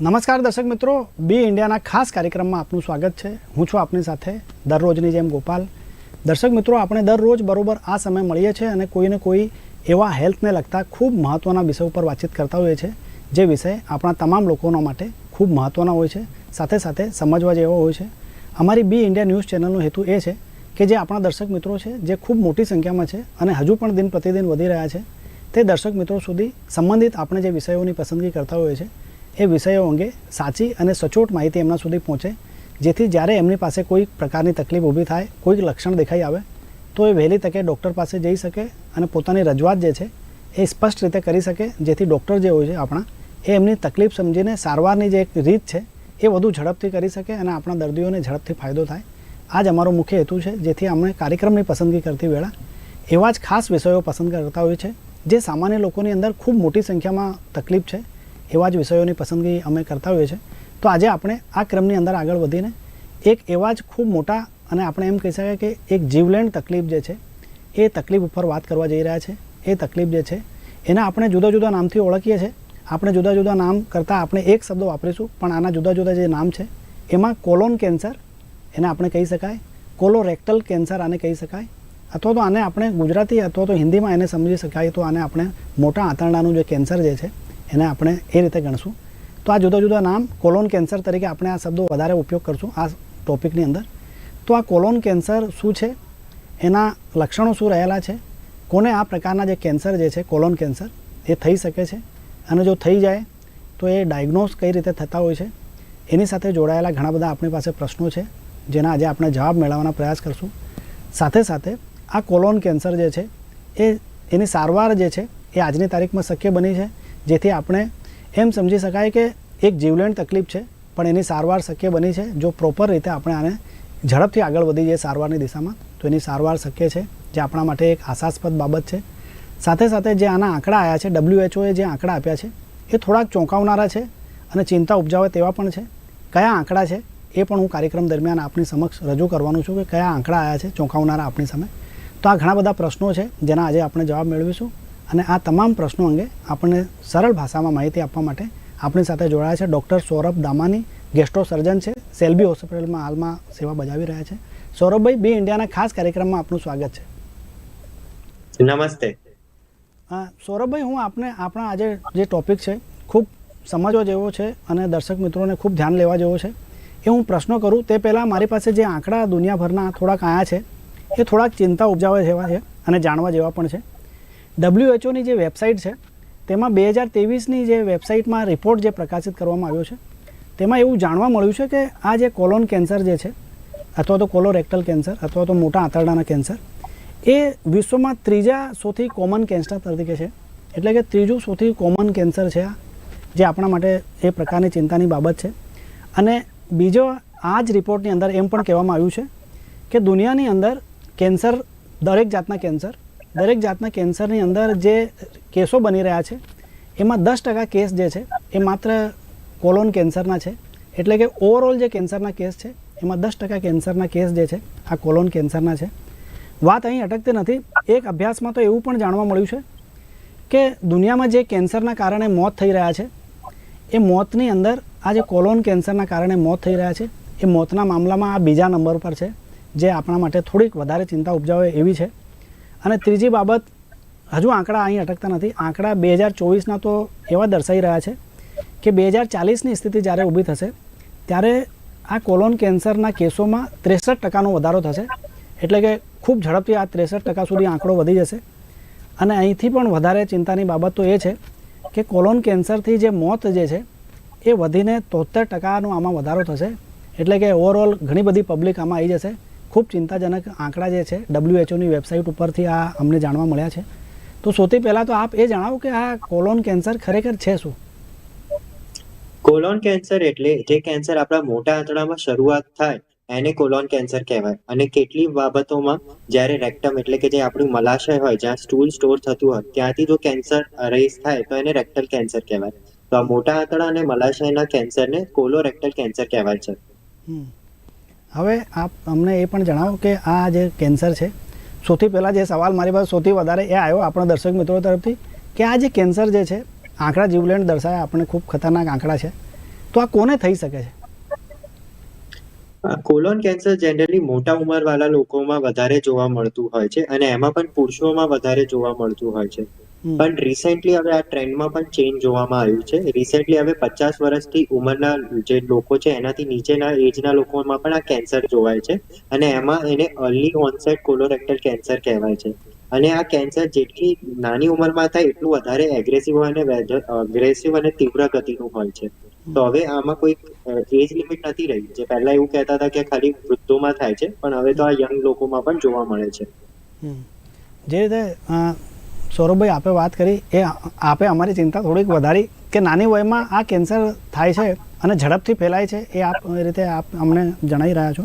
નમસ્કાર દર્શક મિત્રો, બી ઇન્ડિયાના ખાસ કાર્યક્રમમાં આપનું સ્વાગત છે. હું છું આપની સાથે દરરોજની જેમ ગોપાલ. દર્શક મિત્રો, આપણે દરરોજ બરોબર આ સમય મળીએ છીએ અને કોઈને કોઈ એવા હેલ્થને લગતા ખૂબ મહત્ત્વના વિષય ઉપર વાતચીત કરતા હોઈએ છીએ, જે વિષય આપણા તમામ લોકોના માટે ખૂબ મહત્ત્વના હોય છે, સાથે સાથે સમજવા જેવો હોય છે. અમારી બી ઇન્ડિયા ન્યૂઝ ચેનલનો હેતુ એ છે કે જે આપણા દર્શક મિત્રો છે, જે ખૂબ મોટી સંખ્યામાં છે અને હજુ પણ દિન પ્રતિદિન વધી રહ્યા છે, તે દર્શક મિત્રો સુધી સંબંધિત આપણે જે વિષયોની પસંદગી કરતા હોઈએ છીએ એ વિષયો અંગે સાચી અને સચોટ માહિતી એમના સુધી પહોંચે. જેથી જ્યારે એમની પાસે કોઈ પ્રકારની તકલીફ ઊભી થાય, કોઈક લક્ષણ દેખાઈ આવે, તો એ વહેલી તકે ડૉક્ટર પાસે જઈ શકે અને પોતાની રજૂઆત જે છે એ સ્પષ્ટ રીતે કરી શકે, જેથી ડૉક્ટર જે હોય છે આપણા, એ એમની તકલીફ સમજીને સારવારની જે એક રીત છે એ વધુ ઝડપથી કરી શકે અને આપણા દર્દીઓને ઝડપથી ફાયદો થાય. આ જ અમારો મુખ્ય હેતુ છે, જેથી અમે કાર્યક્રમની પસંદગી કરતી વેળા એવા જ ખાસ વિષયો પસંદ કરતા હોય છે, જે સામાન્ય લોકોની અંદર ખૂબ મોટી સંખ્યામાં તકલીફ છે એવા જ વિષયોની પસંદગી અમે કરતા હોઈએ છીએ. તો આજે આપણે આ ક્રમની અંદર આગળ વધીને એક એવા જ ખૂબ મોટા અને આપણે એમ કહી શકાય કે એક જીવલેણ તકલીફ જે છે, એ તકલીફ ઉપર વાત કરવા જઈ રહ્યા છે. એ તકલીફ જે છે, એના આપણે જુદા જુદા નામથી ઓળખીએ છીએ. આપણે જુદા જુદા નામ કરતાં આપણે એક શબ્દ વાપરીશું, પણ આના જુદા જુદા જે નામ છે, એમાં કોલોન કેન્સર, એને આપણે કહી શકાય. કોલોરેક્ટલ કેન્સર આને કહી શકાય. અથવા તો આને આપણે ગુજરાતી અથવા તો હિન્દીમાં એને સમજી શકાય. તો આને આપણે મોટા આંતરડાનું જે કેન્સર જે છે એને આપણે એ રીતે ગણશું. તો આ જુદા જુદા નામ કોલોન કેન્સર તરીકે આપણે આ શબ્દો વધારે ઉપયોગ કરશું આ ટોપિકની અંદર. તો આ કોલોન કેન્સર શું છે? એના લક્ષણો શું રહેલા છે? કોને આ પ્રકારના જે કેન્સર જે છે, કોલોન કેન્સર, એ થઈ શકે છે? અને જો થઈ જાય, તો એ ડાયગ્નોઝ કઈ રીતે થતા હોય છે? એની સાથે જોડાયેલા ઘણા બધા આપણી પાસે પ્રશ્નો છે, જેના આજે આપણે જવાબ મેળવવાનો પ્રયાસ કરશું. સાથે સાથે, આ કોલોન કેન્સર જે છે, એ એની સારવાર જે છે, એ આજની તારીખમાં શક્ય બની છે? જેથી આપણે એમ સમજી શકાય કે એક જીવલેણ તકલીફ છે, પણ એની સારવાર શક્ય બની છે, જો પ્રોપર રીતે આપણે આને ઝડપથી આગળ વધી જઈએ સારવારની દિશામાં, તો એની સારવાર શક્ય છે, જે આપણા માટે એક આશાસ્પદ બાબત છે. સાથે સાથે જે આના આંકડા આવ્યા છે ડબ્લ્યુએચઓએ જે આંકડા આપ્યા છે, એ થોડાક ચોંકાવનારા છે અને ચિંતા ઉપજાવે તેવા પણ છે. કયા આંકડા છે, એ પણ હું કાર્યક્રમ દરમિયાન આપની સમક્ષ રજૂ કરવાનું છું કે કયા આંકડા આવ્યા છે, ચોંકાવનારા આપણી સામે. તો આ ઘણા બધા પ્રશ્નો છે, જેના આજે આપણે જવાબ મેળવીશું. અને આ તમામ પ્રશ્નો અંગે આપણને સરળ ભાષામાં માહિતી આપવા માટે આપણી સાથે જોડાયા છે doctor Saurabh Damani. Gastro surgeon છે. સેલ્બી હોસ્પિટલમાં હાલમાં સેવા બજાવી રહ્યા છે. સૌરભભાઈ બી ઇન્ડિયાના ખાસ કાર્યક્રમમાં આપનું સ્વાગત છે. નમસ્તે. હા સૌરભભાઈ હું આપને આપણા આજે જે ટોપિક છે ખૂબ સમજવા જેવો છે અને દર્શક મિત્રોને ખૂબ ધ્યાન લેવા જેવો છે. એ હું પ્રશ્નો કરું. તે પહેલાં મારી પાસે જે આંકડા દુનિયાભરના થોડાક આયા છે એ થોડાક ચિંતા ઉપજાવવા જેવા છે અને જાણવા જેવા પણ છે. ડબ્લ્યુએચઓની જે વેબસાઇટ છે, તેમાં બે હજાર તેવીસની જે વેબસાઇટમાં રિપોર્ટ જે પ્રકાશિત કરવામાં આવ્યો છે, તેમાં એવું જાણવા મળ્યું છે કે આ જે કોલોન કેન્સર જે છે, અથવા તો કોલોરેક્ટલ કેન્સર અથવા તો મોટા આંતરડાના કેન્સર એ વિશ્વમાં ત્રીજા સૌથી કોમન કેન્સર તરીકે છે. એટલે કે ત્રીજું સૌથી કોમન કેન્સર છે આ, જે આપણા માટે એ પ્રકારની ચિંતાની બાબત છે. અને બીજો આ જ રિપોર્ટની અંદર એમ પણ કહેવામાં આવ્યું છે કે દુનિયાની અંદર કેન્સર દરેક જાતના કેન્સર દરેક જાતના કેન્સરની અંદર જે કેસો બની રહ્યા છે, એમાં દસ ટકા કેસ જે છે, એ માત્ર કોલોન કેન્સરના છે. એટલે કે ઓવરઓલ જે કેન્સરના કેસ છે, એમાં દસ ટકા કેન્સરના કેસ જે છે, આ કોલોન કેન્સરના છે. વાત અહીં અટકતી નથી. એક અભ્યાસમાં તો એવું પણ જાણવા મળ્યું છે કે દુનિયામાં જે કેન્સરના કારણે મોત થઈ રહ્યા છે, એ મોતની અંદર આ જે કોલોન કેન્સરના કારણે મોત થઈ રહ્યા છે, એ મોતના મામલામાં આ બીજા નંબર પર છે, જે આપણા માટે થોડીક વધારે ચિંતા ઉપજાવે એવી છે. અને ત્રીજી બાબત, હજુ આંકડા અહીં અટકતા નથી. આંકડા બે હજાર ચોવીસના તો એવા દર્શાવી રહ્યા છે કે બે હજાર ચાલીસની સ્થિતિ જ્યારે ઊભી થશે, ત્યારે આ કોલોન કેન્સરના કેસોમાં ત્રેસઠ ટકાનો વધારો થશે. એટલે કે ખૂબ ઝડપથી આ ત્રેસઠ ટકા સુધી આંકડો વધી જશે. અને અહીંથી પણ વધારે ચિંતાની બાબત તો એ છે કે કોલોન કેન્સરથી જે મોત જે છે, એ વધીને તોતેર ટકાનો આમાં વધારો થશે. એટલે કે ઓવરઓલ ઘણી બધી પબ્લિક આમાં આવી જશે. ખૂબ ચિંતાજનક આંકડા જે છે ડબ્લ્યુએચઓની વેબસાઇટ ઉપરથી આ અમને જાણવા મળ્યા છે. તો સૌથી પહેલાં તો આપ એ જણાવો કે આ કોલોન કેન્સર ખરેખર છે શું? કોલોન કેન્સર એટલે જે કેન્સર આપણા મોટા આંતરડામાં શરૂઆત થાય એને કોલોન કેન્સર કહેવાય. અને કેટલી બાબતોમાં જ્યારે રેક્ટમ એટલે કે જે આપણું મલાશય હોય જ્યાં સ્ટૂલ સ્ટોર થતું હોય ત્યાંથી જો કેન્સર રેઝ થાય તો એને રેક્ટલ કેન્સર કહેવાય. તો આ મોટા આંતરડા અને મલાશયના કેન્સરને કોલોરેક્ટલ કેન્સર કહેવાય છે. હમ. હવે આપ અમને એ પણ જણાવો કે આ જે કેન્સર છે, સૌથી પહેલાં જે સવાલ મારી પાસે સૌથી વધારે એ આવ્યો આપણા દર્શક મિત્રો તરફથી કે આ જે કેન્સર જે છે, આંકડા જીવલેણ દર્શાવે આપણે ખૂબ ખતરનાક આંકડા છે તો આ કોને થઈ શકે છે કોલોન કેન્સર જનરલી મોટા ઉંમરવાળા લોકોમાં વધારે જોવા મળતું હોય છે અને એમાં પણ પુરુષોમાં વધારે જોવા મળતું હોય છે. પણ રિસેન્ટલી હવે આ ટ્રેન્ડમાં પણ ચેન્જ જોવામાં આવ્યું છે. રિસેન્ટલી હવે પચાસ વર્ષથી ઉંમરના જે લોકો છે એનાથી નીચેના એજના લોકોમાં પણ આ કેન્સર જોવાય છે. અને એમાં એને અર્લી ઓનસેટ કોલોરેક્ટલ કેન્સર કહેવાય છે. અને આ કેન્સર જેટલી નાની ઉંમરમાં થાય એટલું વધારે એગ્રેસિવ અને અગ્રેસિવ અને તીવ્ર ગતિનું હોય છે. તો હવે આમાં કોઈ એજ લિમિટ નથી રહી. જે પહેલા એવું કહેતા હતા કે ખાલી વૃદ્ધોમાં થાય છે પણ હવે તો આ યંગ લોકોમાં પણ જોવા મળે છે. જે રીતે સૌરભભાઈ આપે વાત કરી, એ આપે અમારી ચિંતા થોડીક વધારી કે નાની વયમાં આ કેન્સર થાય છે અને ઝડપથી ફેલાય છે, એ આપ રીતે આપ અમને જણાવી રહ્યા છો.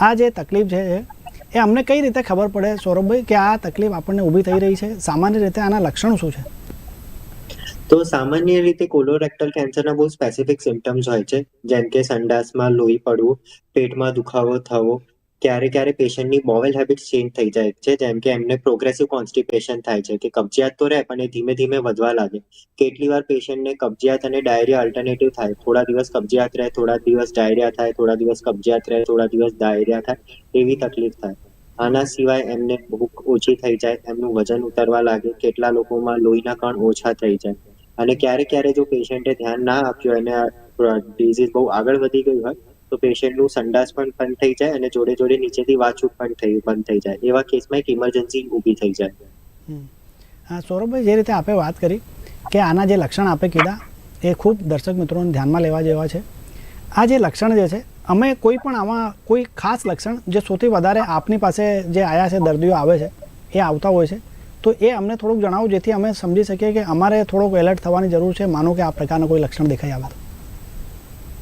આ જે તકલીફ છે, એ અમને કઈ રીતે ખબર પડે સૌરભભાઈ કે આ તકલીફ આપણને ઊભી થઈ રહી છે? સામાન્ય રીતે આના લક્ષણો શું છે? તો સામાન્ય રીતે કોલોરેક્ટલ કેન્સરના બહુ સ્પેસિફિક સિમ્ટમ્સ હોય છે, જેમ કે સંડાસમાં લોહી પડવું, પેટમાં દુખાવો થવો ક્યારે ક્યારે પેશન્ટની બોવેલ હેબિટ ચેન્જ થઈ જાય છે. જેમ કે એમને પ્રોગ્રેસિવ કોન્સ્ટિપેશન થાય છે કે કબજિયાત તો રહે પણ એ ધીમે ધીમે વધવા લાગે. કેટલી વાર પેશન્ટને કબજિયાત અને ડાયરિયા અલ્ટરનેટિવ થાય. થોડા દિવસ કબજિયાત રહે, થોડા દિવસ ડાયરિયા થાય, થોડા દિવસ કબજિયાત રહે, થોડા દિવસ ડાયરિયા થાય એવી તકલીફ થાય. આના સિવાય એમને ભૂખ ઓછી થઈ જાય, એમનું વજન ઉતરવા લાગે, કેટલા લોકોમાં લોહીના કણ ઓછા થઈ જાય. અને ક્યારે ક્યારે જો પેશન્ટે ધ્યાન ના આપ્યું અને ડિઝીઝ બહુ આગળ વધી ગઈ હોય તો પેશન્ટનું સંડાસ પણ બંધ થઈ જાય અને જોડે જોડે નીચેથી વાછું પણ થઈ, બંધ થઈ જાય. એવા કેસમાં એક ઇમરજન્સી ઊભી થઈ જાય. હા, સૌરભભાઈ, જે રીતે આપે વાત કરી કે આના જે લક્ષણ આપે કીધા, એ ખૂબ દર્શક મિત્રોને ધ્યાનમાં લેવા જેવા છે. આ જે લક્ષણ જે છે, અમે કોઈ પણ આમાં કોઈ ખાસ લક્ષણ જે સૌથી વધારે આપની પાસે જે આયા છે, દર્દીઓ આવે છે, એ આવતા હોય છે, તો એ અમને થોડુંક જણાવો, જેથી અમે સમજી શકીએ કે અમારે થોડોક એલર્ટ થવાની જરૂર છે. માનો કે આ પ્રકારના કોઈ લક્ષણ દેખાઈ આવે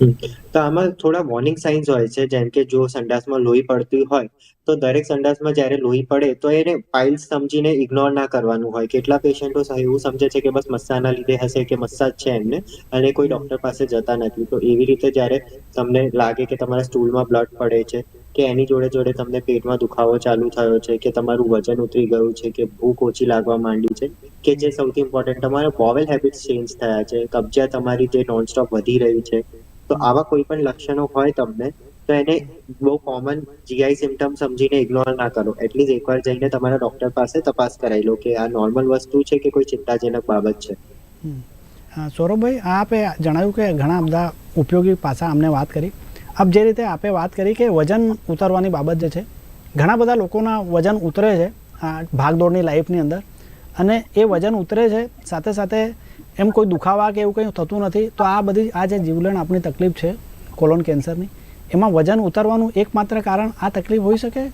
તો તો આમાં થોડા વોર્નિંગ સાઇન્સ હોય છે, જેમ કે જો સંડાસમાં લોહી પડતી હોય, તો દરેક સંડાસમાં જ્યારે લોહી પડે, તો એને પાઇલ્સ સમજીને ઇગ્નોર ના કરવાનું હોય. કેટલા પેશન્ટો એવું સમજે છે કે બસ મસ્સાના લીધે હશે કે મસ્સા જ છે એમને, અને કોઈ ડોક્ટર પાસે જતા નથી. તો એવી રીતે જ્યારે તમને લાગે કે તમારા સ્ટૂલમાં બ્લડ પડે છે, કે એની જોડે જોડે તમને પેટમાં દુખાવો ચાલુ થયો છે, કે તમારું વજન ઉતરી ગયું છે, કે ભૂખ ઓછી લાગવા માંડી છે, કે જે સૌથી ઇમ્પોર્ટન્ટ તમારા બોવેલ હેબિટ્સ ચેન્જ થયા છે કબજિયાત તમારી જે નોનસ્ટોપ વધી રહી છે તો આવા કોઈ પણ લક્ષણો હોય તમને, તો એને બહુ કોમન જીઆઈ સિમ્ટમ સમજીને ઇગ્નોર ના કરો. એટલીસ્ટ એકવાર જઈને તમારા ડોક્ટર પાસે તપાસ કરાવી લો કે આ નોર્મલ વસ્તુ છે કે કોઈ ચિંતાજનક બાબત છે. સૌરભભાઈ આપે જણાવ્યું કે ઘણા બધા ઉપયોગી પાસા અમને વાત કરી. આપ જે રીતે આપે વાત કરી કે વજન ઉતારવાની બાબત જે છે, ઘણા બધા લોકોના વજન ઉતરે છે, આ ભાગદોડની લાઈફની અંદર. અને એ વજન ઉતરે છે, સાથે સાથે એમ કોઈ દુખાવા કે એવું કંઈ થતું નથી, તો આ બધી, આ જે જીવલેણ આપણી તકલીફ છે કોલોન કેન્સરની, એમાં વજન ઉતારવાનું એકમાત્ર કારણ આ તકલીફ હોઈ શકે?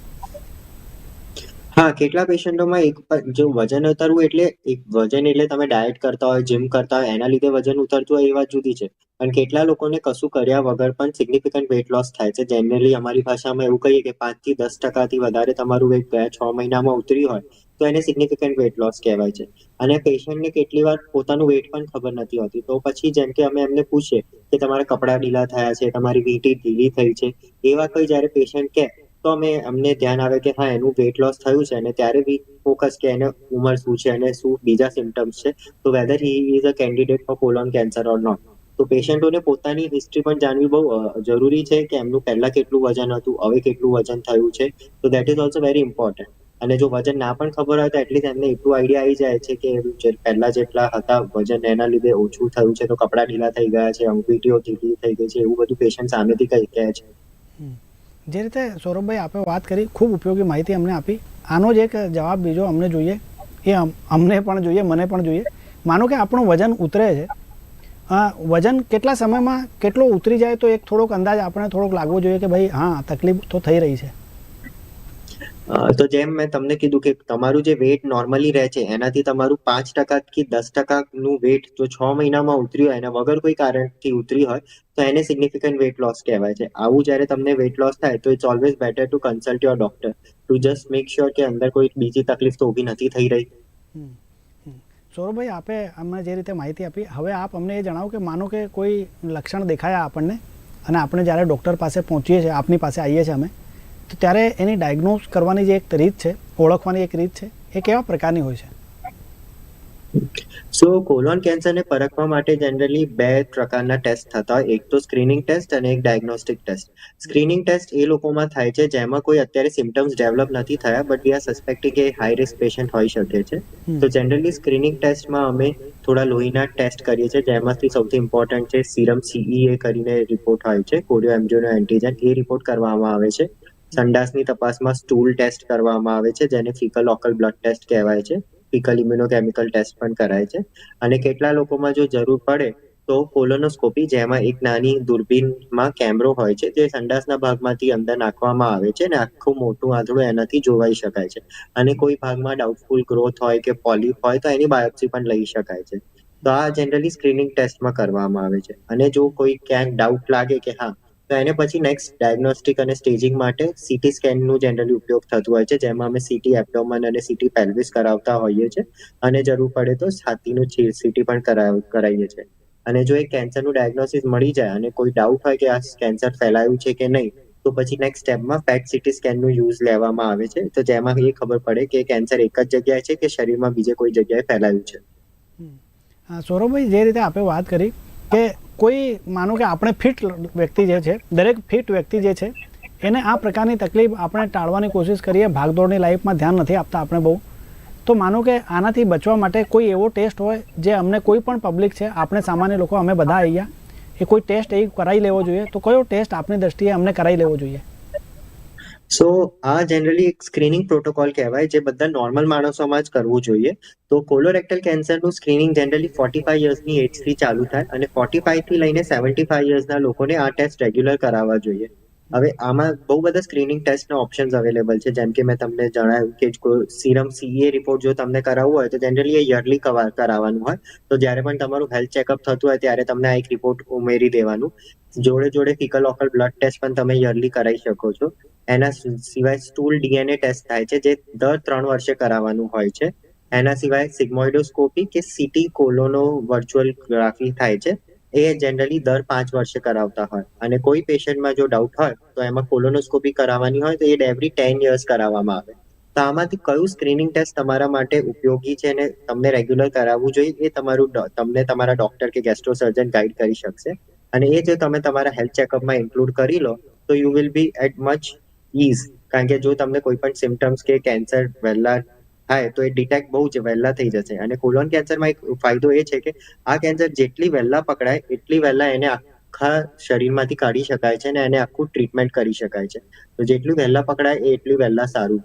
હા, કેટલા પેશન્ટોમાં એક જો વજન ઉતરવું એટલે, એક વજન એટલે તમે ડાયટ કરતા હોય જીમ કરતા હોય, એના લીધે વજન ઉતરતું હોય એ વાત જુદી છે. પણ કેટલા લોકોને કશું કર્યા વગર પણ સિગ્નિફિકન્ટ વેટ લોસ થાય છે. જનરલી અમારી ભાષામાં એવું કહીએ કે પાંચથી દસ ટકાથી વધારે તમારું વેટ ગયા છ મહિનામાં ઉતર્યું હોય તો એને સિગ્નિફિકન્ટ વેટ લોસ કહેવાય છે. અને પેશન્ટને કેટલી વાર પોતાનું વેટ પણ ખબર નથી હોતી. તો પછી જેમ કે અમે એમને પૂછીએ કે તમારા કપડાં ઢીલા થયા છે, તમારી વીંટી ઢીલી થઈ છે, એવા કોઈ જ્યારે પેશન્ટ કહે, તો અમે અમને ધ્યાન આવે કે હા, એનું વેટ લોસ થયું છે. અને ત્યારે બી ફોકસ કે એને ઉંમર શું છે અને શું બીજા સિમ્ટમ્સ છે. તો whether he is a candidate for colon cancer or not તો પેશન્ટોને પોતાની હિસ્ટ્રી પણ જાણવી બહુ જરૂરી છે કે એમનું પહેલા કેટલું વજન હતું, હવે કેટલું વજન થયું છે. તો that is also very important અને જો વજન ના પણ ખબર હોય તો એટલીસ્ટ એમને એટલું આઈડિયા આવી જાય છે કે પહેલા જેટલા હતા વજન, એના લીધે ઓછું થયું છે, તો કપડાં ઢીલા થઈ ગયા છે અંગૂઠીઓ ઢીલી થઈ ગઈ છે, એવું બધું પેશન્ટ સામેથી કહી કહે છે. જે રીતે સૌરભભાઈ આપે વાત કરી, ખૂબ ઉપયોગી માહિતી અમને આપી. આનો જ એક જવાબ બીજો અમને જોઈએ. એ અમને પણ જોઈએ, મને પણ જોઈએ. માનો કે આપણું વજન ઉતરે છે. વજન કેટલા સમયમાં કેટલો ઉતરી જાય તો એક થોડોક અંદાજ આપણે થોડોક લાગવો જોઈએ કે ભાઈ, હા, તકલીફ તો થઈ રહી છે. તો જેમ મેં તમને કીધું કે તમારું જે વેટ નોર્મલી રહે છે, એનાથી તમારું પાંચ ટકા કે દસ ટકાનું વેટ જો છ મહિનામાં ઉતર્યું હોય, એના વગર કોઈ કારણથી ઉતરી હોય, તો એને સિગ્નિફિકન્ટ વેટ લોસ કહેવાય છે. આવું જ્યારે તમને વેટ લોસ થાય, તો it's always better to consult your doctor to just make sure કે અંદર કોઈ બીજી તકલીફ તો ઊભી નથી થઈ રહી. સૌરભભાઈ, આપે અમને જે રીતે માહિતી આપી, હવે આપ અમને એ જણાવો કે માનો કે કોઈ લક્ષણ દેખાયા આપણને? અને આપણે જ્યારે ડૉક્ટર પાસે પહોંચીએ છીએ, આપની પાસે આવીએ છીએ અમે? તો ત્યારે એની ડાયગ્નોઝ કરવાની જે એક રીત છે ઓળખવાની એક રીત છે એ કેવા પ્રકારની હોય છે? સો કોલોન કેન્સરને પરખવા માટે જનરલી બે પ્રકારના ટેસ્ટ થતા હોય. એક તો સ્ક્રીનિંગ ટેસ્ટ અને એક ડાયગ્નોસ્ટિક ટેસ્ટ સ્ક્રીનિંગ ટેસ્ટ એ લોકોમાં થાય છે જેમાં કોઈ અત્યારે સિમ્ટમ્સ ડેવલપ નથી થયા બટ વી આર સસ્પેક્ટિંગ કે હાઈ રિસ્ક પેશન્ટ હોઈ શકે છે. તો જનરલી સ્ક્રીનિંગ ટેસ્ટમાં અમે થોડા લોહીના ટેસ્ટ કરીએ છીએ જેમાંથી સૌથી ઇમ્પોર્ટન્ટ છે સિરમ સીઈએ કરીને રિપોર્ટ હોય છે. કોડિયો એમ્બ્રિયોનો એન્ટીજન એ રિપોર્ટ કરવામાં આવે છે. સંડાસની તપાસમાં સ્ટૂલ ટેસ્ટ કરવામાં આવે છે, જેને ફિકલ ઓકલ બ્લડ ટેસ્ટ કહેવાય છે. ફિકલ ઇમ્યુનોકેમિકલ ટેસ્ટ પણ કરાય છે. અને કેટલા લોકોમાં જો જરૂર પડે તો કોલોનોસ્કોપી જેમાં એક નાની દૂરબીનમાં કેમેરો હોય છે જે સંડાસના ભાગમાંથી અંદર નાખવામાં આવે છે અને આખું મોટું આંધળું એનાથી જોવાઈ શકાય છે. અને કોઈ ભાગમાં ડાઉટફુલ ગ્રોથ હોય કે પોલિપ હોય તો એની બાયોપ્સી પણ લઈ શકાય છે. તો આ જનરલી સ્ક્રીનિંગ ટેસ્ટમાં કરવામાં આવે છે. અને જો કોઈ ક્યાંક ડાઉટ લાગે કે હા તો એને પછી નેક્સ્ટ ડાયગ્નોસ્ટિક અને સ્ટેજિંગ માટે સીટી સ્કેનનું જનરલી ઉપયોગ થતું હોય છે, જેમાં અમે સીટી એબડોમન અને સીટી પેલ્વિસ કરાવતા હોઈએ છીએ. અને જરૂર પડે તો છાતીનું સીટી પણ કરાવીએ છીએ. અને જો એ કેન્સરનું ડાયગ્નોસિસ મળી જાય અને કોઈ ડાઉટ હોય કે આ કેન્સર ફેલાયું છે કે નહીં, તો પછી નેક્સ્ટ સ્ટેપમાં પેટ સીટી સ્કેનનું યુઝ લેવામાં આવે છે. તો જેમાં એ ખબર પડે કે કેન્સર એક જ જગ્યાએ છે કે શરીરમાં બીજે કોઈ જગ્યાએ ફેલાયું છે. સૌરભભાઈ, જે રીતે આપણે વાત કરી કે કોઈ માનો કે આપણે ફિટ વ્યક્તિ જે છે, દરેક ફિટ વ્યક્તિ જે છે, એને આ પ્રકારની તકલીફ આપણે ટાળવાની કોશિશ કરીએ, ભાગદોડની લાઈફમાં ધ્યાન નથી આપતા આપણે બહુ. તો માનો કે આનાથી બચવા માટે કોઈ એવો ટેસ્ટ હોય જે અમને કોઈ પણ પબ્લિક છે, આપણે સામાન્ય લોકો, અમે બધા અહીંયા એ કોઈ ટેસ્ટ એ કરાવી લેવો જોઈએ, તો કયો ટેસ્ટ આપની દ્રષ્ટિએ અમને કરાવી લેવો જોઈએ? સો આ જનરલી એક સ્ક્રીનિંગ પ્રોટોકોલ કહેવાય જે બધા નોર્મલ માણસોમાં જ કરવું જોઈએ. તો કોલોરેક્ટલ કેન્સરનું સ્ક્રીનિંગ જનરલી ફોર્ટી ફાઈવ યર્સની એજથી ચાલુ થાય અને ફોર્ટી ફાઈવથી લઈને સેવન્ટી ફાઈવ યર્સના લોકોને આ ટેસ્ટ રેગ્યુલર કરાવવા જોઈએ. હવે આમાં બહુ બધા સ્ક્રીનિંગ ટેસ્ટના ઓપ્શન્સ અવેલેબલ છે. જેમ કે મેં તમને જણાવ્યું કે સીરમ સીએ રિપોર્ટ જો તમને કરાવવું હોય તો જનરલી એ યરલી કરાવવાનું હોય. તો જ્યારે પણ તમારું હેલ્થ ચેકઅપ થતું હોય ત્યારે તમને આ એક રિપોર્ટ ઉમેરી દેવાનું. જોડે જોડે ફિકલ ઓકલ બ્લડ ટેસ્ટ પણ તમે યરલી કરાવી શકો છો. એના સિવાય સ્ટૂલ ડીએનએ ટેસ્ટ થાય છે, જે દર ત્રણ વર્ષે કરાવવાનું હોય છે. એના સિવાય સિગ્મોઇડોસ્કોપી કે સીટી કોલોનો વર્ચ્યુઅલ ગ્રાફી થાય છે. એ જનરલી દર પાંચ વર્ષે કરાવતા હોય. અને કોઈ પેશન્ટમાં જો ડાઉટ હોય, તો એમાં કોલોનોસ્કોપી કરાવવાની હોય, તો એ એવરી ટેન યર્સ કરાવવામાં આવે. તો આમાંથી કયું સ્ક્રીનિંગ ટેસ્ટ તમારા માટે ઉપયોગી છે અને તમને રેગ્યુલર કરાવવું જોઈએ, એ તમારું તમને તમારા ડોક્ટર કે ગેસ્ટ્રો સર્જન ગાઈડ કરી શકશે. અને એ જો તમે તમારા હેલ્થ ચેકઅપમાં ઇન્ક્લુડ કરી લો, તો you will be at much ease કારણ કે જો તમને કોઈ પણ સિમ્ટમ્સ કે કેન્સર વહેલા થાય તો એ ડિટેક્ટ બહુ જ વહેલા થઈ જશે. અને કોલોન કેન્સરમાં એક ફાયદો એ છે કે આ કેન્સર જેટલી વહેલા પકડાય એટલી વહેલા એને આખા શરીરમાંથી કાઢી શકાય છે અને એને આખું ટ્રીટમેન્ટ કરી શકાય છે. તો જેટલું વહેલા પકડાય એ એટલું વહેલા સારું.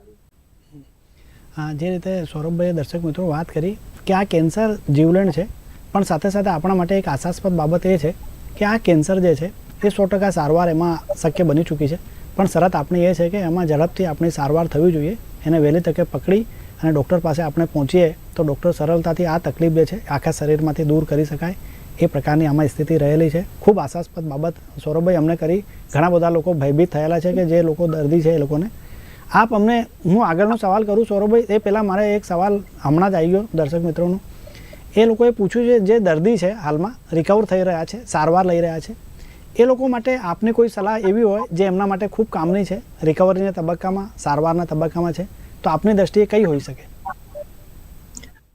હા, જે રીતે સૌરભભાઈએ દર્શક મિત્રો વાત કરી કે આ કેન્સર જીવલેણ છે પણ સાથે સાથે આપણા માટે એક આશાસ્પદ બાબત એ છે કે આ કેન્સર જે છે એ સો ટકા સારવાર એમાં શક્ય બની ચૂકી છે. પણ શરત આપણી એ છે કે એમાં ઝડપથી આપણી સારવાર થવી જોઈએ. એને વહેલી તકે પકડી અને ડૉક્ટર પાસે આપણે પહોંચીએ તો ડૉક્ટર સરળતાથી આ તકલીફ જે છે આખા શરીરમાંથી દૂર કરી શકાય. એ પ્રકારની આમાં સ્થિતિ રહેલી છે. ખૂબ આશાસ્પદ બાબત સૌરભભાઈ અમને કરી. ઘણા બધા લોકો ભયભીત થયેલા છે કે જે લોકો દર્દી છે એ લોકોને. આપ અમને, હું આગળનો સવાલ કરું સૌરભભાઈ, એ પહેલાં મારે એક સવાલ હમણાં જ આવી ગયો દર્શક મિત્રોનો. એ લોકોએ પૂછ્યું છે, જે દર્દી છે હાલમાં રિકવર થઈ રહ્યા છે, સારવાર લઈ રહ્યા છે. એ લોકો માટે આપને કોઈ સલાહ એવી હોય જે એમના માટે ખૂબ કામની છે? રિકવરીના તબક્કામાં, સારવારના તબક્કામાં છે? તો આપની દ્રષ્ટિએ કઈ હોઈ શકે?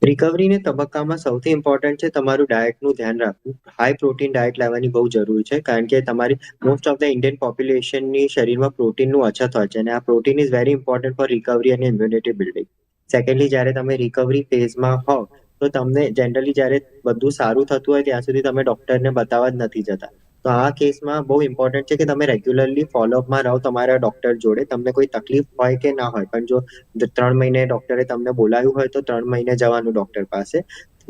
રિકવરીને તબક્કામાં સૌથી ઇમ્પોર્ટન્ટ છે તમારું ડાયટનું ધ્યાન રાખવું. હાઈ પ્રોટીન ડાયટ લેવાની બહુ જરૂરી છે, કારણ કે તમારી મોસ્ટ ઓફ ધ ઇન્ડિયન પોપ્યુલેશનની શરીરમાં પ્રોટીનનું અછત હોય છે અને આ protein is very important for recovery અને ઇમ્યુનિટી બિલ્ડિંગ સેકન્ડલી જ્યારે તમે રિકવરી ફેઝમાં હોવ તો તમને જનરલી જ્યારે બધું સારું થતું હોય, ત્યાં સુધી તમે ડોક્ટરને બતાવવા જ નથી જતા. તો આ કેસમાં બહુ ઇમ્પોર્ટન્ટ છે કે તમે રેગ્યુલરલી ફોલોઅપમાં રહો તમારા ડોક્ટર જોડે. તમને કોઈ તકલીફ હોય કે ના હોય, પણ જો ત્રણ મહિને ડોક્ટરે તમને બોલાવ્યું હોય તો ત્રણ મહિને જવાનું ડોક્ટર પાસે.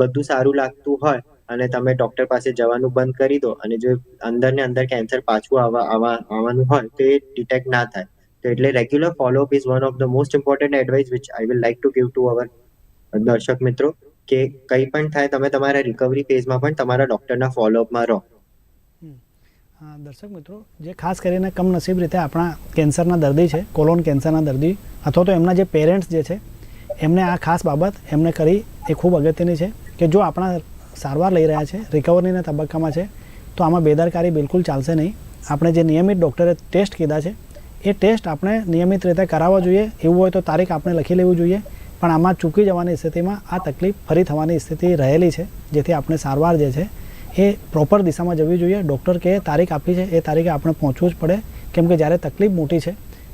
બધું સારું લાગતું હોય અને તમે ડોક્ટર પાસે જવાનું બંધ કરી દો અને જો અંદર ને અંદર કેન્સર પાછું આવવા આવવા, આવવાનું હોય તો એ ડિટેક્ટ ના થાય. તો એટલે regular follow up is one of the most important advice which I will like to give to our દર્શક મિત્રો, કે કંઈ પણ થાય, તમે તમારા રિકવરી ફેઝમાં પણ તમારા ડોક્ટરના ફોલોઅપમાં રહો. દર્શક મિત્રો, જે ખાસ કરીને કમનસીબ રીતે આપણા કેન્સરના દર્દી છે, કોલોન કેન્સરના દર્દી, અથવા તો એમના જે પેરેન્ટ્સ જે છે, એમને આ ખાસ બાબત એમને કરી એ ખૂબ અગત્યની છે કે જો આપણા સારવાર લઈ રહ્યા છે રિકવરીના તબક્કામાં છે, તો આમાં બેદરકારી બિલકુલ ચાલશે નહીં. આપણે જે નિયમિત ડૉક્ટરે ટેસ્ટ કીધા છે, એ ટેસ્ટ આપણે નિયમિત રીતે કરાવવા જોઈએ. એવું હોય તો તારીખ આપણે લખી લેવું જોઈએ. પણ આમાં ચૂકી જવાની સ્થિતિમાં આ તકલીફ ફરી થવાની સ્થિતિ રહેલી છે, જેથી આપણે સારવાર જે છે એ પ્રોપર દિશામાં જવી જોઈએ. ડૉક્ટર કે તારીખ આપી છે. એ તારીખે આપણે પહોંચવું જ પડે. કેમ કે જ્યારે તકલીફ મોટી છે,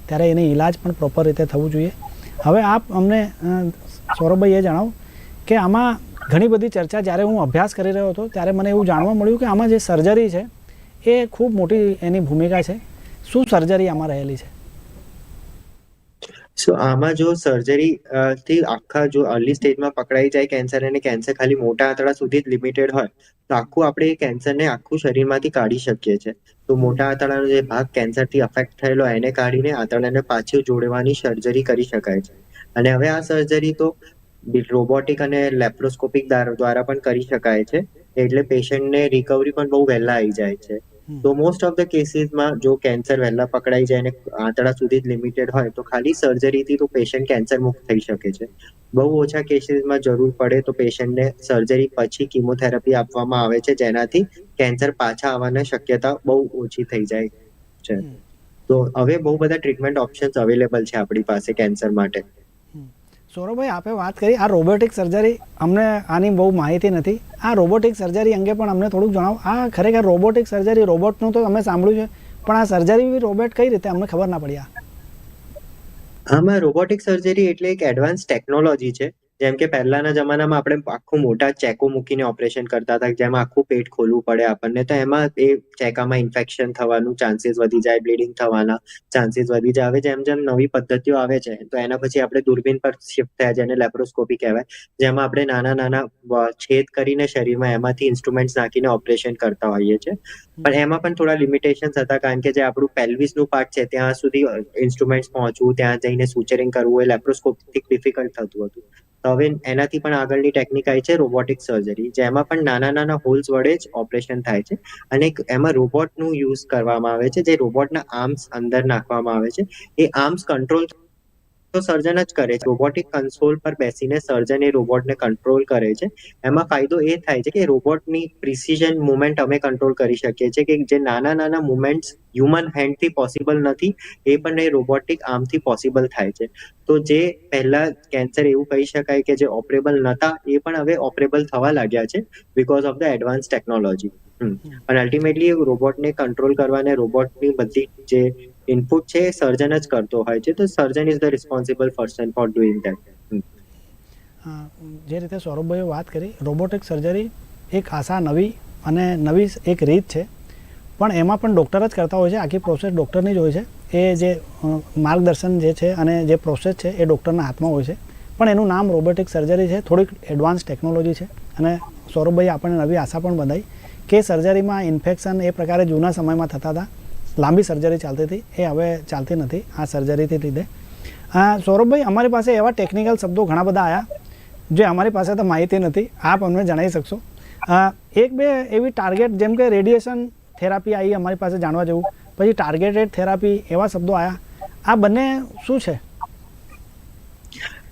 ત્યારે એને ઈલાજ પણ પ્રોપર રીતે થવું જોઈએ. હવે આપ અમને સૌરભભાઈ એ જણાવો કે આમાં ઘણી બધી ચર્ચા, જ્યારે હું અભ્યાસ કરી રહ્યો હતો, ત્યારે મને એવું જાણવા મળ્યું કે આમાં જે સર્જરી છે, એ ખૂબ મોટી એની ભૂમિકા છે. શું સર્જરી આમાં રહેલી છે? સો આમાં જો સર્જરી થી આખા જો અર્લી સ્ટેજમાં પકડાઈ જાય કેન્સર અને કેન્સર ખાલી મોટા આંતરડા સુધી જ લિમિટેડ હોય, તો આખું આપણે એ કેન્સરને આખું શરીરમાંથી કાઢી શકીએ છીએ. તો મોટા આંતરડાનો જે ભાગ કેન્સરથી અફેક્ટ થયેલો એને કાઢીને આંતરડાને પાછું જોડવાની સર્જરી કરી શકાય છે. અને હવે આ સર્જરી તો રોબોટિક અને લેપ્રોસ્કોપિક દ્વારા પણ કરી શકાય છે. એટલે પેશન્ટને રિકવરી પણ બહુ વહેલા આવી જાય છે. તો મોસ્ટ ઓફ ધ કેસીસમાં જો કેન્સર વહેલા પકડાઈ જાય અને આંતરડા સુધી જ લિમિટેડ હોય તો ખાલી સર્જરીથી તો પેશન્ટ કેન્સર મુક્ત થઈ શકે છે. બહુ ઓછા કેસીસમાં જરૂર પડે તો પેશન્ટને સર્જરી પછી કિમોથેરાપી આપવામાં આવે છે જેનાથી કેન્સર પાછા આવવાની શક્યતા બહુ ઓછી થઈ જાય છે. તો હવે બહુ બધા ટ્રીટમેન્ટ ઓપ્શન્સ અવેલેબલ છે આપણી પાસે કેન્સર માટે. સૌરભભાઈ, આપે વાત કરી આ રોબોટિક સર્જરી અમને આની બહુ માહિતી નથી. આ રોબોટિક સર્જરી અંગે પણ અમને થોડુંક જણાવો. આ ખરેખર રોબોટિક સર્જરી રોબોટનું તો અમે સાંભળ્યું છે, પણ આ સર્જરી રોબોટ કઈ રીતે? અમને ખબર ના પડી આ. આમાં રોબોટિક સર્જરી એટલે એક એડવાન્સ ટેકનોલોજી છે. જેમ કે પહેલાના જમાનામાં આપણે આખું મોટા ચેકો મૂકીને ઓપરેશન કરતા હતા જેમાં આખું પેટ ખોલવું પડે આપણને, તો એમાં એ ચેકામાં ઇન્ફેક્શન થવાનું, ચાન્સીસ વધી જાય, બ્લીડિંગ થવાના ચાન્સીસ વધી જાય. હવે જેમ જેમ નવી પદ્ધતિઓ આવે છે, તો એના પછી આપણે દૂરબીન પર શિફ્ટ થયા જેને લેપ્રોસ્કોપી કહેવાય. જેમાં આપણે નાના નાના છેદ કરીને શરીરમાં એમાંથી ઇન્સ્ટ્રુમેન્ટ્સ નાખીને ઓપરેશન કરતા હોઈએ છીએ પણ એમાં પણ થોડા લિમિટેશન્સ હતા, કારણ કે જે આપણું પેલ્વિસનું પાર્ટ છે, ત્યાં સુધી ઇન્સ્ટ્રુમેન્ટ્સ પહોંચવું, ત્યાં જઈને સુચરિંગ કરવું એ લેપ્રોસ્કોપથી ડિફિકલ્ટ થતું હતું. હવે એનાથી પણ આગળની ટેકનિક આવી છે રોબોટિક સર્જરી જેમાં પણ નાના નાના હોલ્સ વડે જ ઓપરેશન થાય છે. અને એમાં રોબોટનું યુઝ કરવામાં આવે છે, જે રોબોટના આર્મ્સ અંદર નાખવામાં આવે છે. એ આર્મ્સ કંટ્રોલ તો સર્જન જ કરે છે. રોબોટિક કન્સોલ પર બેસીને સર્જન એ રોબોટને કંટ્રોલ કરે છે. એમાં ફાયદો એ થાય છે કે રોબોટની પ્રિસિઝન મુવમેન્ટ અમે કંટ્રોલ કરી શકીએ છીએ કે જે નાના નાના મુવમેન્ટ્સ હ્યુમન હેન્ડથી પોસિબલ નથી, એ પણ એ રોબોટિક આર્મથી પોસિબલ થાય છે. તો જે પહેલા કેન્સર એવું કહી શકાય કે જે ઓપરેબલ નહોતા એ પણ હવે ઓપરેબલ થવા લાગ્યા છે because of the advance technology અને અલ્ટિમેટલી રોબોટને કંટ્રોલ કરવાને રોબોટની બધી જે ઇનપુટ છે એ સર્જન જ કરતો હોય છે. તો surgeon is the responsible person for doing that જે રીતે સૌરભભાઈએ વાત કરી રોબોટિક સર્જરી એક આશા નવી અને નવી એક રીત છે. પણ એમાં પણ ડૉક્ટર જ કરતા હોય છે. આખી પ્રોસેસ ડૉક્ટરની જ હોય છે. એ જે માર્ગદર્શન જે છે અને જે પ્રોસેસ છે એ ડૉક્ટરના હાથમાં હોય છે. પણ એનું નામ રોબોટિક સર્જરી છે. થોડીક એડવાન્સ ટેકનોલોજી છે. અને સૌરભભાઈ આપણને નવી આશા પણ બંધાઈ. કે સર્જરીમાં ઇન્ફેક્શન એ પ્રકારે જૂના સમયમાં થતા હતા. લાંબી સર્જરી ચાલતી હતી. એ હવે ચાલતી નથી આ સર્જરીથી લીધે. સૌરભભાઈ, અમારી પાસે એવા ટેકનિકલ શબ્દો ઘણા બધા આવ્યા જે અમારી પાસે તો માહિતી નથી. આપ અમને જણાવી શકશો? એક બે એવી ટાર્ગેટ જેમ કે રેડિયેશન થેરાપી આવી અમારી પાસે જાણવા જેવું. પછી ટાર્ગેટેડ થેરાપી એવા શબ્દો આવ્યા આ બંને શું છે?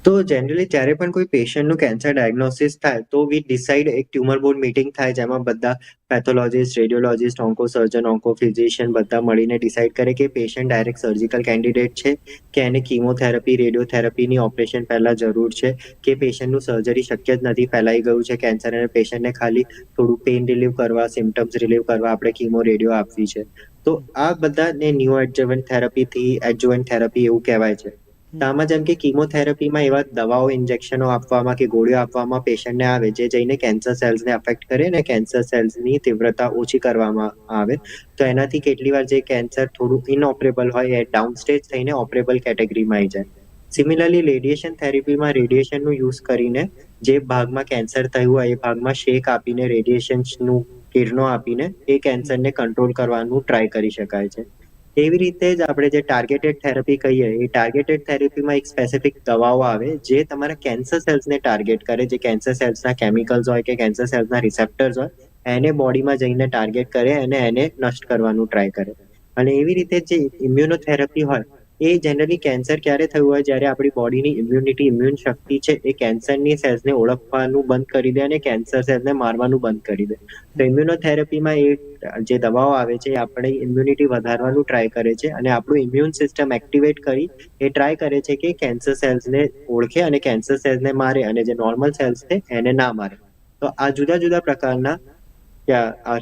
તો જનરલી જ્યારે પણ કોઈ પેશન્ટનું કેન્સર ડાયગ્નોસિસ થાય, તો વી ડિસાઇડ એક ટ્યુમર બોર્ડ મીટિંગ થાય જેમાં બધા pathologist radiologist onco surgeon onco physician બધા મળીને ડિસાઇડ કરે કે પેશન્ટ ડાયરેક્ટ સર્જિકલ કેન્ડિડેટ છે કે એને કીમોથેરાપી રેડિયોથેરાપીની ઓપરેશન પહેલાં જરૂર છે કે પેશન્ટનું સર્જરી શક્ય જ નથી, ફેલાઈ ગયું છે કેન્સર અને પેશન્ટને ખાલી થોડું પેઇન રિલીવ કરવા સિમ્ટમ્સ રિલીવ કરવા આપણે કીમો રેડિયો આપવી છે. તો આ બધાને ન્યૂ એડજવન્ટ થેરાપીથી એડજવન્ટ થેરાપી એવું કહેવાય છે. આમાં જેમ કે કીમોથેરાપીમાં એવા દવાઓ ઇન્જેક્શનો આપવામાં કે ગોળીઓ આપવામાં પેશન્ટને આવે, જે જઈને કેન્સર સેલ્સને અફેક્ટ કરે અને કેન્સર સેલ્સની તીવ્રતા ઓછી કરવામાં આવે, તો એનાથી કેટલી વાર જે કેન્સર થોડું ઇનઓપરેબલ હોય એ ડાઉન સ્ટેજ થઈને ઓપરેબલ કેટેગરીમાં આવી જાય. સિમિલરલી રેડિયેશન થેરેપીમાં રેડિયેશનનું યુઝ કરીને જે ભાગમાં કેન્સર થયું હોય, એ ભાગમાં શેક આપીને રેડિયેશનનું કિરણો આપીને એ કેન્સરને કંટ્રોલ કરવાનું ટ્રાય કરી શકાય છે. એવી રીતે જ આપણે જે ટાર્ગેટેડ થેરપી કહીએ, એ ટાર્ગેટેડ થેરપીમાં એક સ્પેસિફિક દવાઓ આવે જે તમારા કેન્સર સેલ્સને ટાર્ગેટ કરે, જે કેન્સર સેલ્સના કેમિકલ્સ હોય કે કેન્સર સેલ્સના રિસેપ્ટર્સ હોય, એને બોડીમાં જઈને ટાર્ગેટ કરે અને એને નષ્ટ કરવાનું ટ્રાય કરે. અને એવી રીતે જે ઇમ્યુનોથેરાપી હોય એ જનરલી કેન્સર ક્યારે થયું હોય? જ્યારે આપણી બોડીની ઇમ્યુનિટી ઇમ્યુન શક્તિ છે, એ કેન્સરની સેલ્સને ઓળખવાનું બંધ કરી દે અને કેન્સર સેલ્સને મારવાનું બંધ કરી દે. તો ઇમ્યુનોથેરાપીમાં એ જે દવાઓ આવે છે, એ આપણે ઇમ્યુનિટી વધારવાનું ટ્રાય કરે છે અને આપણું ઇમ્યુન સિસ્ટમ એક્ટિવેટ કરી, એ ટ્રાય કરે છે કે કેન્સર સેલ્સને ઓળખે અને કેન્સર સેલ્સને મારે અને જે નોર્મલ સેલ્સ છે, એને ના મારે. તો આ જુદા જુદા પ્રકારના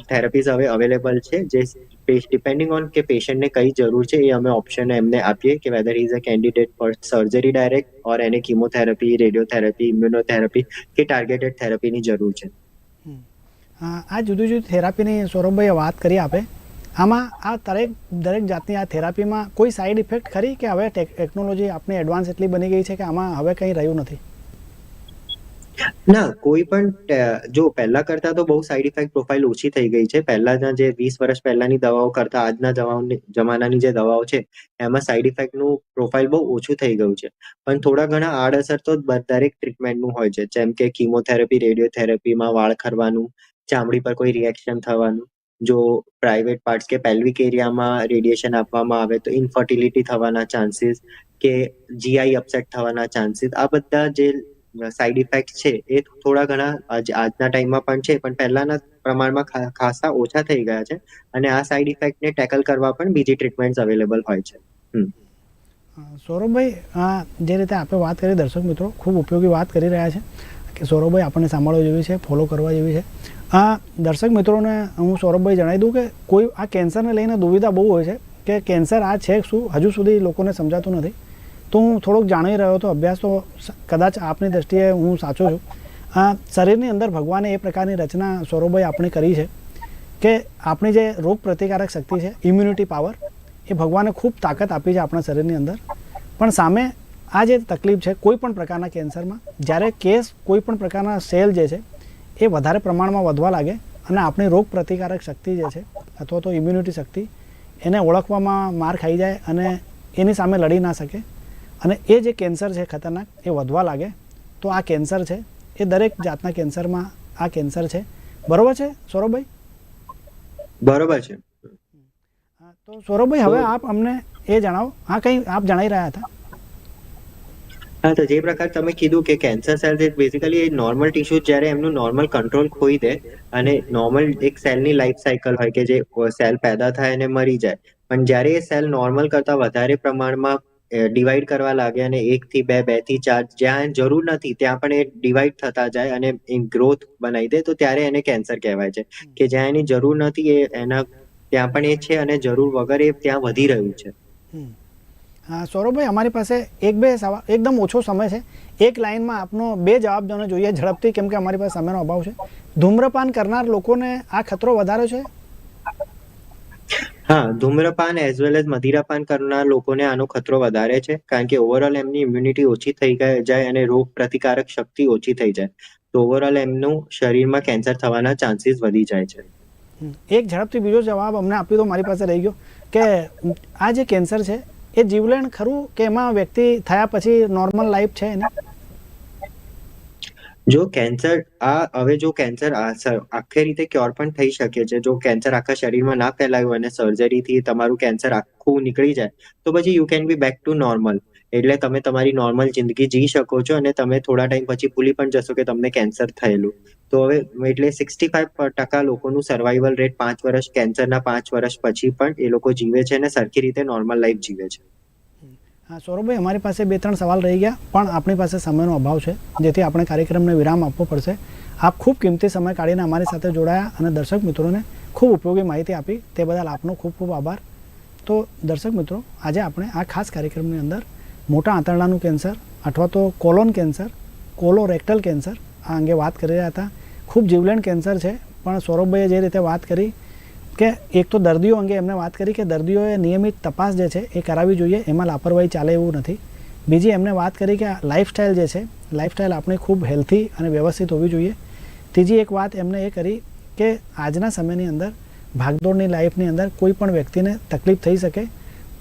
થેરાપીઝ હવે અવેલેબલ છે, જે ડિપેન્ડિંગ ઓન કે પેશન્ટને કઈ જરૂર છે, એ અમે ઓપ્શન એમને આપીએ કે whether is a candidate for surgery direct or એને કીમોથેરાપી રેડિયોથેરાપી ઇમ્યુનોથેરાપી કે ટાર્ગેટેડ થેરાપીની જરૂર છે. આ જુદી જુદી થેરાપીની સૌરભભાઈએ વાત કરી આપે. આમાં આ દરેક દરેક જાતની આ થેરાપીમાં કોઈ સાઈડ ઇફેક્ટ ખરી કે હવે ટેક- ટેકનોલોજી આપણી એડવાન્સ એટલી બની ગઈ છે કે આમાં હવે કંઈ રહ્યું નથી? ના, કોઈ પણ જો પહેલા કરતા તો બહુ સાઈડ ઇફેક્ટ પ્રોફાઇલ ઓછી થઈ ગઈ છે. પહેલાના જે વીસ વર્ષ પહેલાની દવાઓ કરતા આજના જમાનાની જે દવાઓ છે, એમાં સાઈડ ઇફેક્ટનું પ્રોફાઇલ બહુ ઓછું થઈ ગયું છે. પણ થોડા ઘણા આડઅસર તો દરેક ટ્રીટમેન્ટનું હોય છે. જેમ કે કીમોથેરાપી રેડિયોથેરાપીમાં વાળ ખરવાનું, ચામડી પર કોઈ રિએક્શન થવાનું, જો પ્રાઇવેટ પાર્ટ્સ કે પેલ્વિક એરિયામાં રેડિયેશન આપવામાં આવે તો ઇન્ફર્ટિલિટી થવાના ચાન્સીસ કે જીઆઈ અપસેટ થવાના ચાન્સીસ આ બધા જે સાઈડ ઇફેક્ટ છે, એ થોડા ઘણા આજના ટાઈમમાં પણ છે, પણ પહેલાના પ્રમાણમાં ખાસા ઓછા થઈ ગયા છે અને આ સાઈડ ઇફેક્ટને ટેકલ કરવા પણ બીજી ટ્રીટમેન્ટ્સ અવેલેબલ હોય છે. સૌરભભાઈ જે રીતે આપણે વાત કરી, દર્શક મિત્રો ખૂબ ઉપયોગી વાત કરી રહ્યા છે કે સૌરભભાઈ આપણને સાંભળવા જેવી છે ફોલો કરવા જેવી છે. આ દર્શક મિત્રોને હું સૌરભભાઈ જણાવી દઉં કે કોઈ, આ કેન્સરને લઈને દુવિધા બહુ હોય છે કે કેન્સર આ છે શું? હજુ સુધી લોકોને સમજાતું નથી. તો હું થોડોક જાણી રહ્યો હતો અભ્યાસ તો કદાચ આપની દ્રષ્ટિએ હું સાચો છું. શરીરની અંદર ભગવાને એ પ્રકારની રચના સૌરભભાઈ આપણે કરી છે કે આપણી જે રોગ પ્રતિકારક શક્તિ છે ઇમ્યુનિટી પાવર એ ભગવાને ખૂબ તાકાત આપી છે આપણા શરીરની અંદર. પણ સામે આ જે તકલીફ છે કોઈ પણ પ્રકારના કેન્સરમાં, જ્યારે કેસ કોઈ પણ પ્રકારના સેલ જે છે, એ વધારે પ્રમાણમાં વધવા લાગે અને આપણી રોગ પ્રતિકારક શક્તિ જે છે, અથવા તો ઇમ્યુનિટી શક્તિ, એને ઓળખવામાં માર ખાઈ જાય અને એની સામે લડી ના શકે અને એ જે કેન્સર છે ખતરનાક એ વધવા લાગે. તો આ કેન્સર છે એ દરેક જાતના કેન્સરમાં આ કેન્સર છે. બરોબર છે સૌરભભાઈ? બરોબર છે. તો સૌરભભાઈ હવે આપ અમને એ જણાવો. હા કંઈ આપ જણાવી રહ્યા હતા? હા તો જે પ્રકાર તમે કીધું કે કેન્સર સેલ્સ એ બેઝિકલી એ નોર્મલ ટિશ્યુ જ્યારે એમનું નોર્મલ કંટ્રોલ ખોઈ દે અને નોર્મલ એક સેલની લાઈફ સાયકલ હોય કે જે સેલ પેદા થાય અને મરી જાય. પણ જ્યારે એ સેલ નોર્મલ કરતા વધારે પ્રમાણમાં ડિવાઈડ કરવા લાગે અને એક થી બે બેથી ચાર જ્યાં જરૂર નથી, ત્યાં પણ એ ડિવાઈડ થતા જાય અને એ ગ્રોથ બનાવી દે, તો ત્યારે એને કેન્સર કહેવાય છે. કે જ્યાં એની જરૂર નથી, એ એના ત્યાં પણ એ છે અને જરૂર વગર એ ત્યાં વધી રહ્યું છે. હા, સૌરભભાઈ, અમારી પાસે એક, બે એકદમ ઓછો સમય છે. એક લાઇનમાં આપનો બે જવાબ જોઈએ ઝડપથી, કેમ કે અમારી પાસે સમયનો અભાવ છે. ધૂમ્રપાન કરનાર લોકોને આ ખતરો વધારે છે. હા, ધૂમ્રપાન એઝ વેલ એઝ મદિરાપાન કરનાર લોકોને આનો ખતરો વધારે છે, કારણ કે ઓવરઓલ એમની ઇમ્યુનિટી ઓછી થઈ જાય અને રોગ પ્રતિકારક શક્તિ ઓછી થઈ જાય. તો ઓવરઓલ એમનું શરીરમાં કેન્સર થવાના ચાન્સીસ વધી જાય છે. એક ઝડપથી બીજો જવાબ અમને આપ્યો તો મારી પાસે રહી ગયો, કે આ જે કેન્સર છે, એ જીવલેણ ખરું કે એમાં વ્યક્તિ થયા પછી નોર્મલ લાઈફ છે એની? જો કેન્સર આ, હવે જો કેન્સર આખી રીતે ક્યોર પણ થઈ શકે છે. જો કેન્સર આખા શરીરમાં ના ફેલાયું અને સર્જરીથી તમારું કેન્સર આખું નીકળી જાય, તો પછી you can be back to normal એટલે તમે તમારી નોર્મલ જિંદગી જી શકો છો અને તમે થોડા ટાઈમ પછી ભૂલી પણ જશો કે તમને કેન્સર થયેલું. તો હવે એટલે સિક્સટી ફાઈવ ટકા લોકોનું સર્વાઈવલ રેટ પાંચ વર્ષ કેન્સરના પાંચ વર્ષ પછી પણ એ લોકો જીવે છે અને સરખી રીતે નોર્મલ લાઈફ જીવે છે. હા, સૌરભભાઈ, અમારી પાસે બે, ત્રણ સવાલ રહી ગયા, પણ આપણી પાસે સમયનો અભાવ છે, જેથી આપણે કાર્યક્રમને વિરામ આપવો પડશે. આપ ખૂબ કિંમતી સમય કાઢીને અમારી સાથે જોડાયા અને દર્શક મિત્રોને ખૂબ ઉપયોગી માહિતી આપી, તે બદલ આપનો ખૂબ ખૂબ આભાર. તો દર્શક મિત્રો, આજે આપણે આ ખાસ કાર્યક્રમની અંદર મોટા આંતરડાનું કેન્સર અથવા તો કોલોન કેન્સર, કોલોરેક્ટલ કેન્સર આ અંગે વાત કરી રહ્યા હતા. ખૂબ જીવલેણ કેન્સર છે, પણ સૌરભભાઈએ જે રીતે વાત કરી કે એક તો દર્દીઓ અંગે એમને વાત કરી કે દર્દીઓએ નિયમિત તપાસ જે છે એ કરાવવી જોઈએ, એમાં લાપરવાહી ચાલે એવું નથી. બીજી એમને વાત કરી કે લાઇફસ્ટાઇલ જે છે લાઇફસ્ટાઇલ આપણી ખૂબ હેલ્થી અને વ્યવસ્થિત હોવી જોઈએ. ત્રીજી એક વાત એમને એ કરી કે આજના સમયની અંદર, ભાગદોડની લાઈફની અંદર કોઈ પણ વ્યક્તિને તકલીફ થઈ શકે,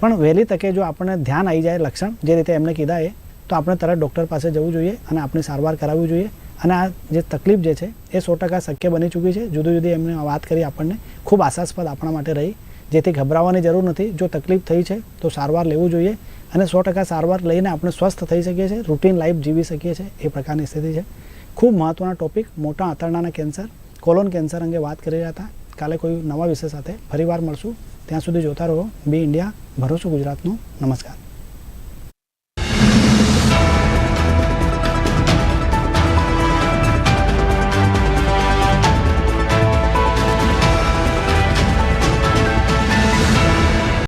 પણ વહેલી તકે જો આપણને ધ્યાન આવી જાય લક્ષણ, જે રીતે એમને કીધા એ, તો આપણે તરત ડૉક્ટર પાસે જવું જોઈએ અને આપણી સારવાર કરાવવી જોઈએ. અને આ જે તકલીફ જે છે, એ સો ટકા શક્ય બની ચૂકી છે. જુદી જુદી એમને વાત કરી આપણને. ખૂબ આશાસ્પદ આપણા માટે રહી. જેથી ગભરાવાની જરૂર નથી. જો તકલીફ થઈ છે, તો સારવાર લેવું જોઈએ અને સો ટકા સારવાર લઈને આપણે સ્વસ્થ થઈ શકીએ છીએ, રૂટીન લાઈફ જીવી શકીએ છીએ, એ પ્રકારની સ્થિતિ છે. ખૂબ મહત્ત્વના ટોપિક, મોટા આંતરડાના કેન્સર, કોલોન કેન્સર અંગે વાત કરી રહ્યા હતા. કાલે કોઈ નવા વિષય સાથે ફરીવાર મળશું. ત્યાં સુધી જોતા રહો. બી ઇન્ડિયા, ભરોસો ગુજરાતનું. નમસ્કાર.